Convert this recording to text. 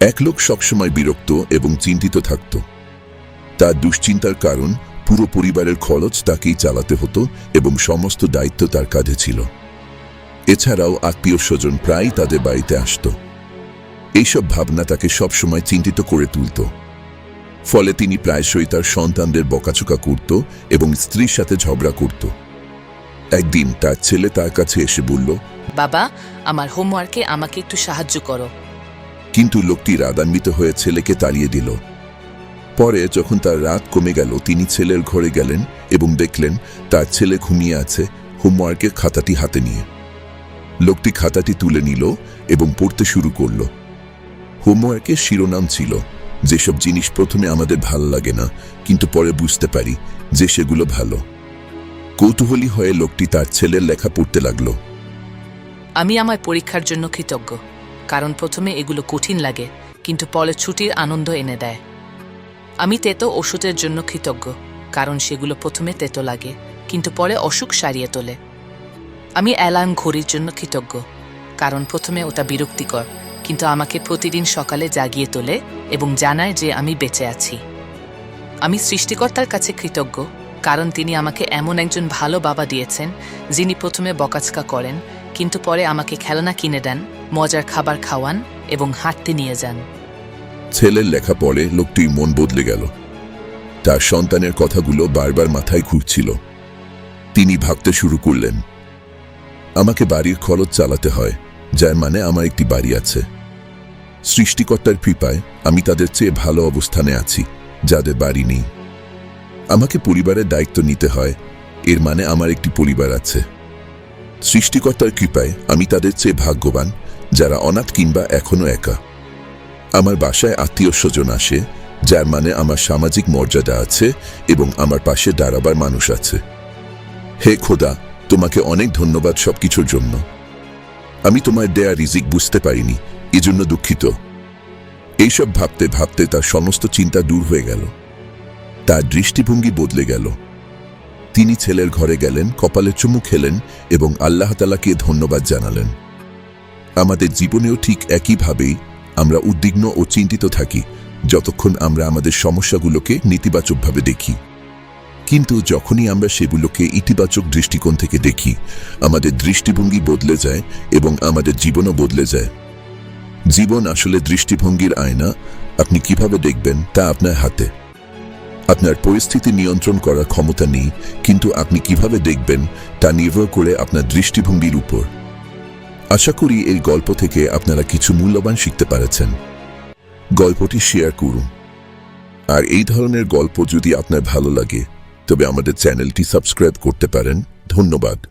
এক লোক সবসময় বিরক্ত এবং চিন্তিত থাকত। তার দুশ্চিন্তার কারণ পুরো পরিবারের খরচ তাকেই চালাতে হতো এবং সমস্ত দায়িত্ব তার কাঁধে ছিল। এছাড়াও আত্মীয় স্বজন প্রায়ই তাদের বাড়িতে আসত। এইসব ভাবনা তাকে সবসময় চিন্তিত করে তুলত। ফলে তিনি প্রায়শই তার সন্তানদের বকাচোকা করত এবং স্ত্রীর সাথে ঝগড়া করত। একদিন তার ছেলে তার কাছে এসে বলল, বাবা, আমার হোমওয়ার্কে আমাকে একটু সাহায্য করো। কিন্তু লোকটি রাগান্বিত হয়ে ছেলেকে তাড়িয়ে দিল। পরে যখন তার রাত কমে গেল, তিনি ছেলের ঘরে গেলেন এবং দেখলেন তার ছেলে ঘুমিয়ে আছে হোমওয়ার্কের খাতাটি হাতে নিয়ে। লোকটি খাতাটি তুলে নিল এবং পড়তে শুরু করল। হোমওয়ার্কের শিরোনাম ছিল, যেসব জিনিস প্রথমে আমাদের ভালো লাগে না, কিন্তু পরে বুঝতে পারি যে সেগুলো ভালো। কৌতূহলী হয়ে লোকটি তার ছেলের লেখা পড়তে লাগল। আমি আমার পরীক্ষার জন্য কৃতজ্ঞ। কারণ প্রথমে এগুলো কঠিন লাগে, কিন্তু পরে ছুটির আনন্দ এনে দেয়। আমি তেতো ওষুধের জন্য কৃতজ্ঞ, কারণ সেগুলো প্রথমে তেতো লাগে, কিন্তু পরে অসুখ সারিয়ে তোলে। আমি অ্যালার্ম ঘড়ির জন্য কৃতজ্ঞ, কারণ প্রথমে ওটা বিরক্তিকর, কিন্তু আমাকে প্রতিদিন সকালে জাগিয়ে তোলে এবং জানায় যে আমি বেঁচে আছি। আমি সৃষ্টিকর্তার কাছে কৃতজ্ঞ, কারণ তিনি আমাকে এমন একজন ভালো বাবা দিয়েছেন, যিনি প্রথমে বকাচকা করেন, কিন্তু পরে আমাকে খেলনা কিনে দেন মজার খাবার খাওয়ান এবং হাঁটতে নিয়ে যান। ছেলের লেখা পড়ে লোকটির মন বদলে গেল। তার সন্তানের কথাগুলো বারবার মাথায় ঘুরছিল। তিনি ভাবতে শুরু করলেন, আমাকে বাড়ির খরচ চালাতে হয়, যার মানে আমার একটি বাড়ি আছে। সৃষ্টিকর্তার কৃপায় আমি তাদের চেয়ে ভালো অবস্থানে আছি, যাদের বাড়ি নেই। আমাকে পরিবারের দায়িত্ব নিতে হয়, এর মানে আমার একটি পরিবার আছে। সৃষ্টিকর্তার কৃপায় আমি তাদের চেয়ে ভাগ্যবান যারা অনাথ কিংবা এখনও একা। আমার বাসায় আত্মীয় স্বজন আসে, যার মানে আমার সামাজিক মর্যাদা আছে এবং আমার পাশে দাঁড়াবার মানুষ আছে। হে খোদা, তোমাকে অনেক ধন্যবাদ সবকিছুর জন্য। আমি তোমার দেয়া রিজিক বুঝতে পারিনি, এজন্য দুঃখিত। এইসব ভাবতে ভাবতে তার সমস্ত চিন্তা দূর হয়ে গেল। তার দৃষ্টিভঙ্গি বদলে গেল। তিনি ছেলের ঘরে গেলেন, কপালে চুমু খেলেন এবং আল্লাহ তালাকে ধন্যবাদ জানালেন। আমাদের জীবনেও ঠিক একইভাবেই আমরা উদ্বিগ্ন ও চিন্তিত থাকি যতক্ষণ আমরা আমাদের সমস্যাগুলোকে নেতিবাচকভাবে দেখি। কিন্তু যখনই আমরা সেগুলোকে ইতিবাচক দৃষ্টিকোণ থেকে দেখি, আমাদের দৃষ্টিভঙ্গি বদলে যায় এবং আমাদের জীবনও বদলে যায়। জীবন আসলে দৃষ্টিভঙ্গির আয়না। আপনি কীভাবে দেখবেন তা আপনার হাতে। আপনার পরিস্থিতি নিয়ন্ত্রণ করার ক্ষমতা নেই, কিন্তু আপনি কীভাবে দেখবেন তা নির্ভর করে আপনার দৃষ্টিভঙ্গির উপর। আশা করি এই গল্প থেকে আপনারা কিছু মূল্যবান শিখতে পারেছেন। গল্পটি শেয়ার করুন। আর এই ধরনের গল্প যদি আপনার ভালো লাগে, তবে আমাদের চ্যানেলটি সাবস্ক্রাইব করতে পারেন। ধন্যবাদ।